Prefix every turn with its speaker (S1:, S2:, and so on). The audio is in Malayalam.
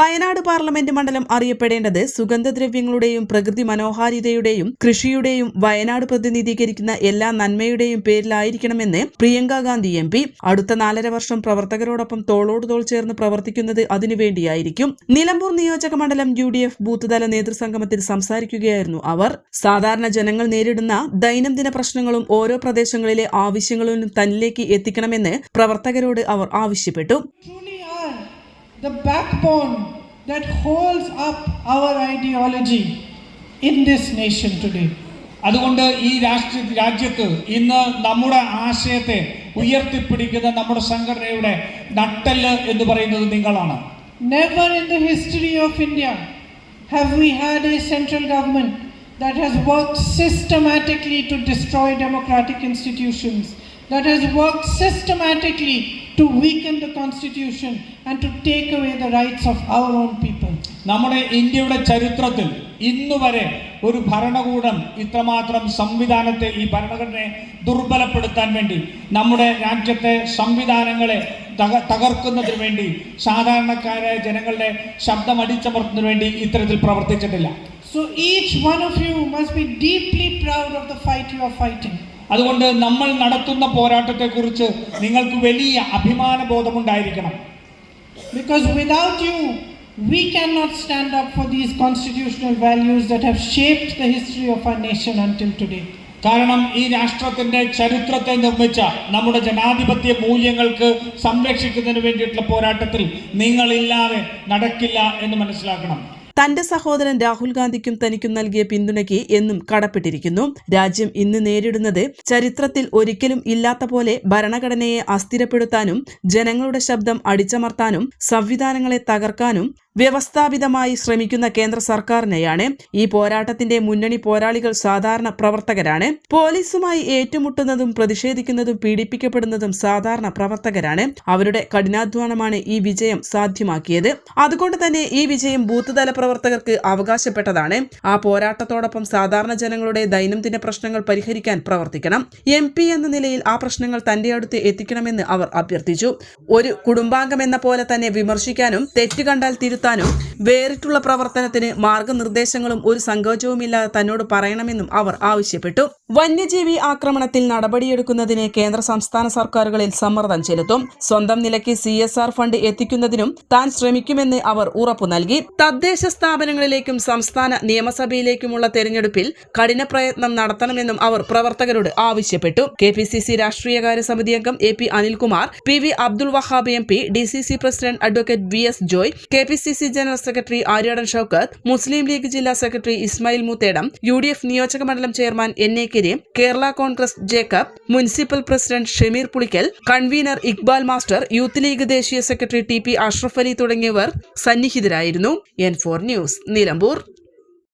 S1: വയനാട് പാർലമെന്റ് മണ്ഡലം അറിയപ്പെടേണ്ടത് സുഗന്ധദ്രവ്യങ്ങളുടെയും പ്രകൃതി മനോഹാരിതയുടെയും കൃഷിയുടെയും വയനാട് പ്രതിനിധീകരിക്കുന്ന എല്ലാ നന്മയുടെയും പേരിലായിരിക്കണമെന്ന് പ്രിയങ്ക ഗാന്ധി എം പി അടുത്ത നാലര വർഷം പ്രവർത്തകരോടൊപ്പം തോളോട് തോൾ ചേർന്ന് പ്രവർത്തിക്കുന്നത് അതിനുവേണ്ടിയായിരിക്കും നിലമ്പൂർ നിയോജക മണ്ഡലം യു ഡി എഫ് ബൂത്ത്തല നേതൃസംഗമത്തിൽ സംസാരിക്കുകയായിരുന്നു അവർ. സാധാരണ ജനങ്ങൾ നേരിടുന്ന ദൈനംദിന പ്രശ്നങ്ങളും ഓരോ പ്രദേശങ്ങളിലെ ആവശ്യങ്ങളും തന്നിലേക്ക് എത്തിക്കണമെന്ന് പ്രവർത്തകരോട് അവർ ആവശ്യപ്പെട്ടു.
S2: The backbone that holds up our ideology in this nation today.
S3: അതുകൊണ്ട് ഈ രാഷ്ട്ര രാജ്യത്ത് ഇന്ന് നമ്മുടെ ആശയത്തെ ഉയർത്തിപ്പിടിക്കുന്ന നമ്മുടെ സംഘടനയുടെ നട്ടെല്ല് എന്ന് പറയുന്നത് നിങ്ങളാണ്
S2: Never in the history of India have we had a central government that has worked systematically to destroy democratic institutions, that has worked systematically to weaken the constitution and to take away the rights of our own people.
S3: നമ്മുടെ ഇന്ത്യയുടെ ചരിത്രത്തിൽ ഇന്നു വരെ ഒരു ഭരണകൂടം ഇത്രമാത്രം സംവിധാനത്തെ ഈ ഭരണഘടനയെ ദുർബലപ്പെടുത്താൻ വേണ്ടി നമ്മുടെ രാജ്യത്തെ സംവിധാനങ്ങളെ തക തകർക്കുന്നതിന് വേണ്ടി സാധാരണക്കാരായ ജനങ്ങളുടെ ശബ്ദം അടിച്ചമർത്തുന്നതിന് വേണ്ടി ഇത്തരത്തിൽ പ്രവർത്തിച്ചിട്ടില്ല
S2: So each one of you must be deeply proud of the fight you are fighting.
S3: അതുകൊണ്ട് നമ്മൾ നടത്തുന്ന പോരാട്ടത്തെക്കുറിച്ച് നിങ്ങൾക്ക് വലിയ അഭിമാന ബോധമുണ്ടായിരിക്കണം
S2: Because without you, we cannot stand up for these constitutional values that have shaped the history of our nation until today.
S3: കാരണം ഈ രാഷ്ട്രത്തിന്റെ ചരിത്രത്തെ നിർമ്മിച്ച നമ്മുടെ ജനാധിപത്യ മൂല്യങ്ങൾക്ക് സംരക്ഷിക്കുന്നതിന് വേണ്ടിയിട്ടുള്ള പോരാട്ടത്തിൽ നിങ്ങളില്ലാതെ നടക്കില്ല എന്ന് മനസ്സിലാക്കണം
S1: തന്റെ സഹോദരൻ രാഹുൽ ഗാന്ധിക്കും തനിക്കും നൽകിയ പിന്തുണയ്ക്ക് എന്നും കടപ്പെട്ടിരിക്കുന്നു. രാജ്യം ഇന്ന് നേരിടുന്നത് ചരിത്രത്തിൽ ഒരിക്കലും ഇല്ലാത്ത പോലെ ഭരണഘടനയെ അസ്ഥിരപ്പെടുത്താനും ജനങ്ങളുടെ ശബ്ദം അടിച്ചമർത്താനും സംവിധാനങ്ങളെ തകർക്കാനും വ്യവസ്ഥാപിതമായി ശ്രമിക്കുന്ന കേന്ദ്ര സർക്കാരിനെയാണ്. ഈ പോരാട്ടത്തിന്റെ മുന്നണി പോരാളികൾ സാധാരണ പ്രവർത്തകരാണ്. പോലീസുമായി ഏറ്റുമുട്ടുന്നതും പ്രതിഷേധിക്കുന്നതും പീഡിപ്പിക്കപ്പെടുന്നതും സാധാരണ പ്രവർത്തകരാണ്. അവരുടെ കഠിനാധ്വാനമാണ് ഈ വിജയം സാധ്യമാക്കിയത്. അതുകൊണ്ട് തന്നെ ഈ വിജയം ബൂത്ത് തല പ്രവർത്തകർക്ക് അവകാശപ്പെട്ടതാണ്. ആ പോരാട്ടത്തോടൊപ്പം സാധാരണ ജനങ്ങളുടെ ദൈനംദിന പ്രശ്നങ്ങൾ പരിഹരിക്കാൻ പ്രവർത്തിക്കണം. എം എന്ന നിലയിൽ ആ പ്രശ്നങ്ങൾ തന്റെ അടുത്ത് എത്തിക്കണമെന്ന് അവർ അഭ്യർത്ഥിച്ചു. ഒരു കുടുംബാംഗം എന്ന പോലെ തന്നെ വിമർശിക്കാനും തെറ്റ് കണ്ടാൽ തിരുത്താനും വേറിട്ടുള്ള പ്രവർത്തനത്തിന് മാർഗനിർദ്ദേശങ്ങളും ഒരു സങ്കോചവുമില്ലാതെ തന്നോട് പറയണമെന്നും അവർ ആവശ്യപ്പെട്ടു. വന്യജീവി ആക്രമണത്തിൽ നടപടിയെടുക്കുന്നതിന് കേന്ദ്ര സംസ്ഥാന സർക്കാരുകളിൽ സമ്മർദ്ദം ചെലുത്തും. സ്വന്തം നിലയ്ക്ക് സി എസ് ആർ ഫണ്ട് എത്തിക്കുന്നതിനും താൻ ശ്രമിക്കുമെന്ന് അവർ ഉറപ്പു നൽകി. തദ്ദേശ സ്ഥാപനങ്ങളിലേക്കും സംസ്ഥാന നിയമസഭയിലേക്കുമുള്ള തെരഞ്ഞെടുപ്പിൽ കഠിന പ്രയത്നം നടത്തണമെന്നും അവർ പ്രവർത്തകരോട് ആവശ്യപ്പെട്ടു. കെ പി സി സി രാഷ്ട്രീയകാര്യ സമിതി അംഗം A P Anilkumar P V Abdul Wahab M P D C C president advocate V S Joy K P C C general secretary Aryadan Shoukath Muslim League ജില്ലാ secretary Ismail Muthedam U D F നിയോജക മണ്ഡലം chairman N A Kareem Kerala Congress Jacob municipal president Shameer Pulikkal convener Iqbal master youth League ദേശീയ secretary T P Ashraf Ali തുടങ്ങിയവർ സന്നിഹിതരായിരുന്നു. N four news Nilambur.